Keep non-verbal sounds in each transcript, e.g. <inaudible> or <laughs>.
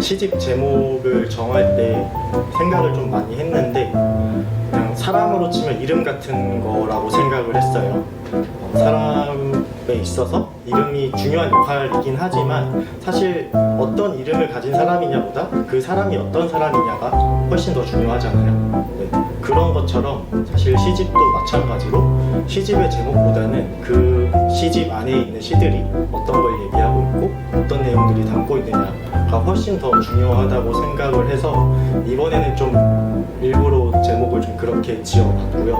시집 제목을 정할 때 생각을 좀 많이 했는데 그냥 사람으로 치면 이름 같은 거라고 생각을 했어요. 어, 사람에 있어서 이름이 중요한 역할이긴 하지만 사실 어떤 이름을 가진 사람이냐보다 그 사람이 어떤 사람이냐가 훨씬 더 중요하잖아요. 네, 그런 것처럼 사실 시집도 마찬가지로 시집의 제목보다는 그 시집 안에 있는 시들이 어떤 걸 얘기하고 있고 어떤 내용들이 담고 있느냐 가 훨씬 더 중요하다고 생각을 해서 이번에는 좀 일부러 제목을 좀 그렇게 지어봤고요.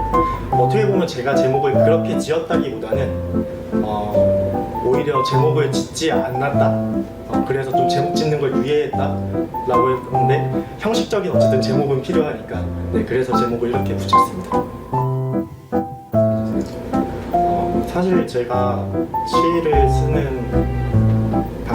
어떻게 보면 제가 제목을 그렇게 지었다기보다는 어, 오히려 제목을 짓지 않았다. 어, 그래서 좀 제목 짓는 걸 유예했다라고 했는데 형식적인 어쨌든 제목은 필요하니까 네 그래서 제목을 이렇게 붙였습니다. 어, 사실 제가 시를 쓰는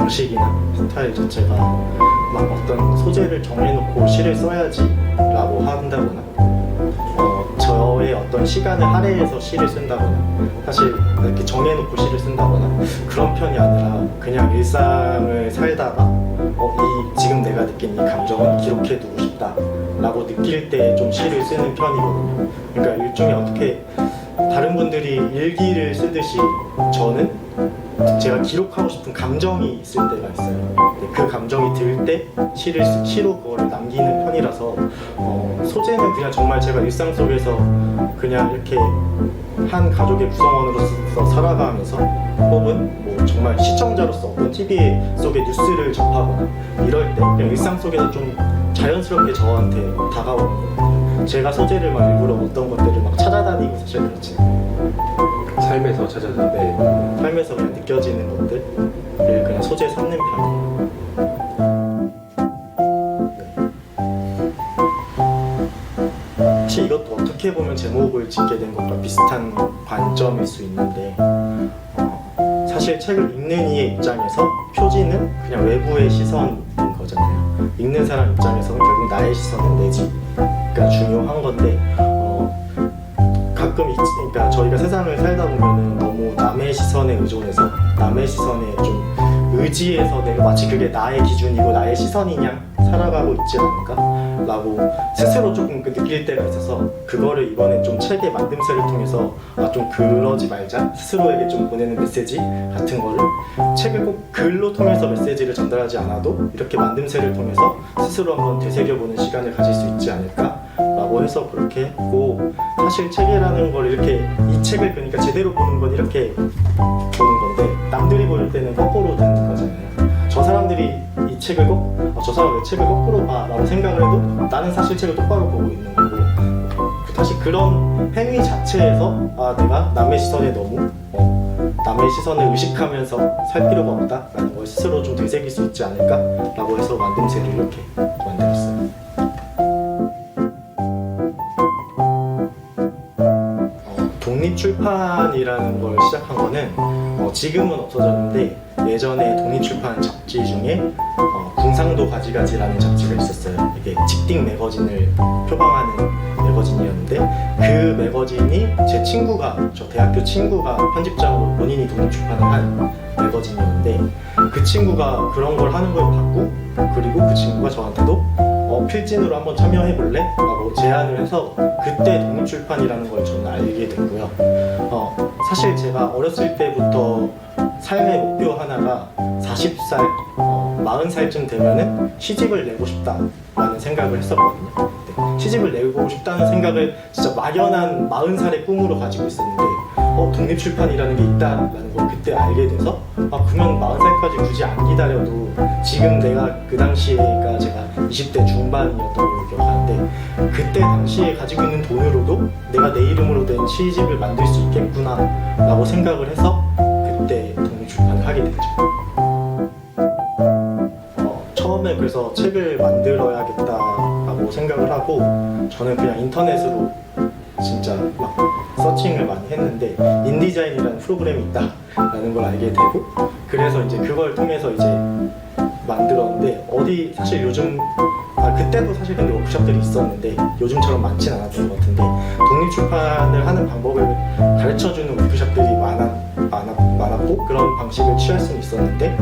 방식이나 스타일 자체가 막 어떤 소재를 정해놓고 시를 써야지라고 한다거나 어, 저의 어떤 시간을 할애해서 시를 쓴다거나 사실 이렇게 정해놓고 시를 쓴다거나 그런 편이 아니라 그냥 일상을 살다가 어, 이 지금 내가 느낀 이 감정을 기록해두고 싶다라고 느낄 때 좀 시를 쓰는 편이거든요. 그러니까 일종의 어떻게 다른 분들이 일기를 쓰듯이 저는 제가 기록하고 싶은 감정이 있을 때가 있어요. 근데 그 감정이 들 때 시를 쓰- 시로 그거를 남기는 편이라서 어, 소재는 그냥 정말 제가 일상 속에서 그냥 이렇게 한 가족의 구성원으로서 살아가면서 혹은 뭐 정말 시청자로서 어떤 TV 속의 뉴스를 접하거나 이럴 때 그냥 일상 속에서 좀 자연스럽게 저한테 다가오는 거예요. 제가 소재를 막 일부러 어떤 것들을 막 찾아다니고 사실 그렇지 삶에서 찾아서 네, 삶에서 그냥 느껴지는 것들을 그냥 소재 삼는 편이에요. 네. 혹시 이것도 어떻게 보면 제목을 짓게 된 것과 비슷한 관점일 수 있는데 어, 사실 책을 읽는 이의 입장에서 표지는 그냥 외부의 시선인 거잖아요. 읽는 사람 입장에서는 결국 나의 시선은 내지가 중요한 건데 어, 가끔 있, 그러니까 저희가 세상을 살다 보면은 너무 남의 시선에 의존해서 남의 시선에 좀 의지해서 내가 마치 그게 나의 기준이고 나의 시선이냐? 살아가고 있지 않을까 라고 스스로 조금 그 느낄 때가 있어서 그거를 이번에 좀 책의 만듦새를 통해서 아 좀 그러지 말자. 스스로에게 좀 보내는 메시지 같은 거를 책을 꼭 글로 통해서 메시지를 전달하지 않아도 이렇게 만듦새를 통해서 스스로 한번 되새겨보는 시간을 가질 수 있지 않을까 라고 해서 그렇게 했고 사실 책이라는 걸 이렇게 이 책을 그러니까 제대로 보는 건 이렇게 보는 건데 남들이 볼 때는 거꾸로 듣는 거잖아요. 저 사람들이 이 책을 거, 어, 저 사람 왜 책을 거꾸로 봐? 라고 생각을 해도 나는 사실 책을 똑바로 보고 있는 거고 사실 그런 행위 자체에서 아 내가 남의 시선에 너무 어, 남의 시선을 의식하면서 살 필요가 없다라는 걸 스스로 좀 되새길 수 있지 않을까라고 해서 만듦새를 이렇게 독립 출판이라는 걸 시작한 거는 어, 지금은 없어졌는데 예전에 독립 출판 잡지 중에 어, 궁상도 가지가지라는 잡지가 있었어요. 이게 직딩 매거진을 표방하는 매거진이었는데 그 매거진이 제 친구가 저 대학교 친구가 편집장으로 본인이 독립 출판을 한 매거진이었는데 그 친구가 그런 걸 하는 걸 봤고 그리고 그 친구가 저한테도 어, 필진으로 한번 참여해 볼래? 라고 제안을 해서 그때 독립출판이라는 걸 저는 알게 됐고요. 어, 사실 제가 어렸을 때부터 삶의 목표 하나가 40살, 어, 40살쯤 되면은 시집을 내고 싶다라는 생각을 했었거든요. 네, 시집을 내고 싶다는 생각을 진짜 막연한 40살의 꿈으로 가지고 있었는데 어, 독립출판이라는 게 있다라는 걸 그때 알게 돼서 아 그러면 40살까지 굳이 안 기다려도 지금 내가 그 당시에가 제가 20대 중반이었던 걸로 기억하는데 그때 당시에 가지고 있는 돈으로도 내가 내 이름으로 된 시집을 만들 수 있겠구나 라고 생각을 해서 그때 독립출판을 하게 됐죠. 어, 처음에 그래서 책을 만들어야겠다라고 생각을 하고 저는 그냥 인터넷으로 진짜 막 서칭을 많이 했는데 인디자인이라는 프로그램이 있다라는 걸 알게 되고 그래서 이제 그걸 통해서 이제 만들었는데 어디 사실 요즘 아 그때도 사실 근데 워크숍들이 있었는데 요즘처럼 많진 않았던 것 같은데 독립 출판을 하는 방법을 가르쳐주는 워크숍들이 많아, 많아, 많았고 그런 방식을 취할 수는 있었는데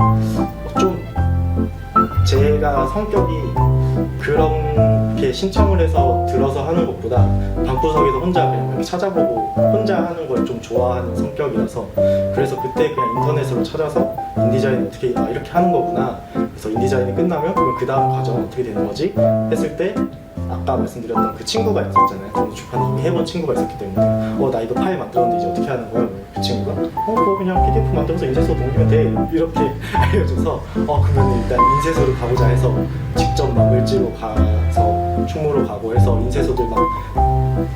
좀제 제가 성격이 그 렇게 신청을 해서 들어서 하는 것보다 방구석에서 혼자 그냥 이렇게 찾아보고 혼자 하는 걸 좀 좋아하는 성격이라서 그래서 그때 그냥 인터넷으로 찾아서 인디자인 어떻게 아 이렇게 하는 거구나. 그래서 인디자인이 끝나면 그럼 그 다음 과정은 어떻게 되는 거지? 했을 때 아까 말씀드렸던 그 친구가 있었잖아요. 저는 주판 이미 해본 친구가 있었기 때문에 어 나 이거 파일 만들었는데 이제 어떻게 하는 거야? 그 친구가 어 그거 그냥 PDF 만들어서 인쇄소 동기면 돼. 이렇게 <laughs> 알려줘서 어 그러면 일단 인쇄소를 가보자 해서 직접 막 을지로 가서 충무로 가고 해서 인쇄소들 막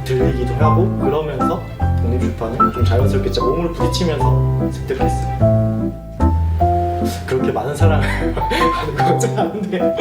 들리기도 하고 그러면서 독립출판을 좀 자연스럽게 진짜 몸으로 부딪히면서 습득했어요. 그렇게 많은 사랑을 하는 건잘안 돼요.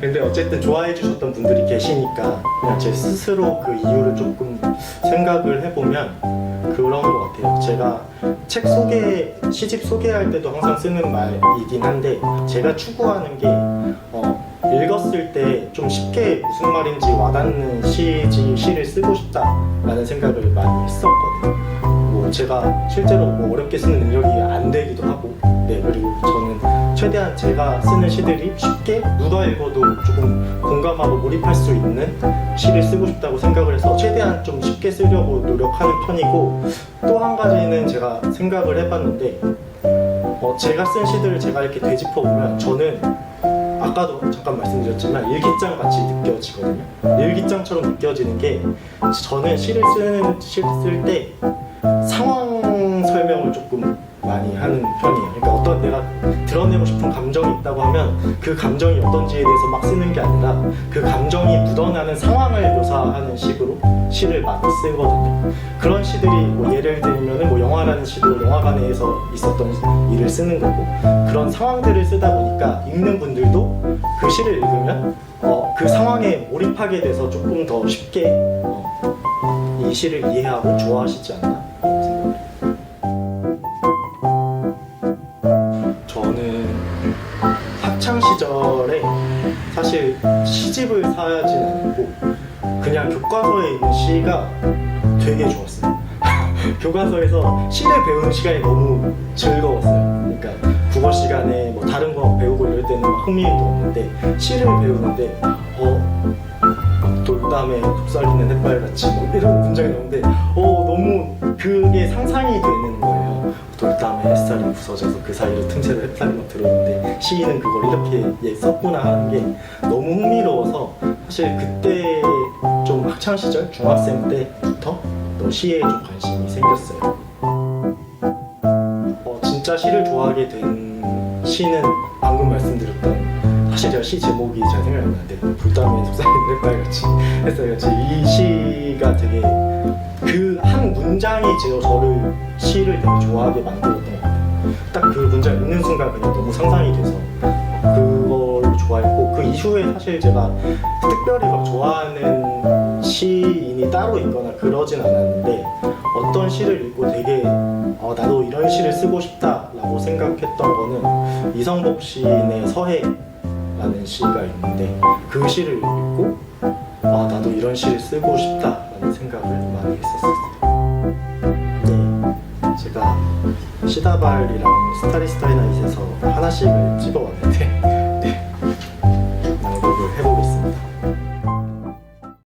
근데 어쨌든 좋아해 주셨던 분들이 계시니까 그냥 제 스스로 그 이유를 조금 생각을 해보면 그런 것 같아요. 제가 책 소개, 시집 소개할 때도 항상 쓰는 말이긴 한데 제가 추구하는 게 어, 읽었을 때 좀 쉽게 무슨 말인지 와닿는 시지 시를 쓰고 싶다라는 생각을 많이 했었거든요. 뭐 제가 실제로 뭐 어렵게 쓰는 능력이 안 되기도 하고, 네 그리고 저는 최대한 제가 쓰는 시들이 쉽게 누가 읽어도 조금 공감하고 몰입할 수 있는 시를 쓰고 싶다고 생각을 해서 최대한 좀 쉽게 쓰려고 노력하는 편이고 또 한 가지는 제가 생각을 해봤는데 어, 제가 쓴 시들을 제가 이렇게 되짚어 보면 저는 아까도 잠깐 말씀드렸지만 일기장 같이 느껴지거든요. 일기장처럼 느껴지는 게 저는 시를 쓰는 시를 쓸 때 상황 설명을 조금 많이 하는 편이에요. 그러니까 어떤 내가 드러내고 싶은 감정이 있다고 하면 그 감정이 어떤지에 대해서 막 쓰는 게 아니라 그 감정이 묻어나는 상황을 묘사하는 식으로 시를 많이 쓰거든요. 그런 시들이 뭐 예를 들면은 뭐 영화라는 시도 영화관에서 있었던 일을 쓰는 거고 그런 상황들을 쓰다 보니까 읽는 분들도 그 시를 읽으면 어, 그 상황에 몰입하게 돼서 조금 더 쉽게 어, 이 시를 이해하고 좋아하시지 않나 시절에 사실 시집을 사진 않고 그냥 교과서에 있는 시가 되게 좋았어요. <laughs> 교과서에서 시를 배우는 시간이 너무 즐거웠어요. 그러니까 국어 시간에 뭐 다른 거 배우고 이럴 때는 막 흥미도 없는데 시를 배우는데 어 돌담에 곱살리는 햇살같이 뭐 이런 문장이 나오는데 어 너무 그게 상상이 되는 거예요. 돌담에 햇살이 부서져서 그 사이로 틈새로 햇살이 막 들어오는데 시인은 그걸 이렇게 예, 썼구나 하는 게 너무 흥미로워서 사실 그때 좀 학창 시절 중학생 때부터 또 시에 좀 관심이 생겼어요. 어, 진짜 시를 좋아하게 된 시는 방금 말씀드렸던 사실 제가 시 제목이 잘 생각이 안 나는데 불담에 속삭이는 햇살같이 햇살같이 이 시가 되게 그 한 문장이 제 저를 시를 되게 좋아하게 만들었던 것 같아요. 딱 그 문장 읽는 순간 그냥 너무 상상이 돼서 그걸 좋아했고 그 이후에 사실 제가 특별히 막 좋아하는 시인이 따로 있거나 그러진 않았는데 어떤 시를 읽고 되게 어, 나도 이런 시를 쓰고 싶다라고 생각했던 거는 이성복 시인의 서해라는 시가 있는데 그 시를 읽고 아 나도 이런 시를 쓰고 싶다라는 생각을 많이 했었어요. 네, 제가 시다발이랑 스타리스타이나잇에서 하나씩을 찍어왔는데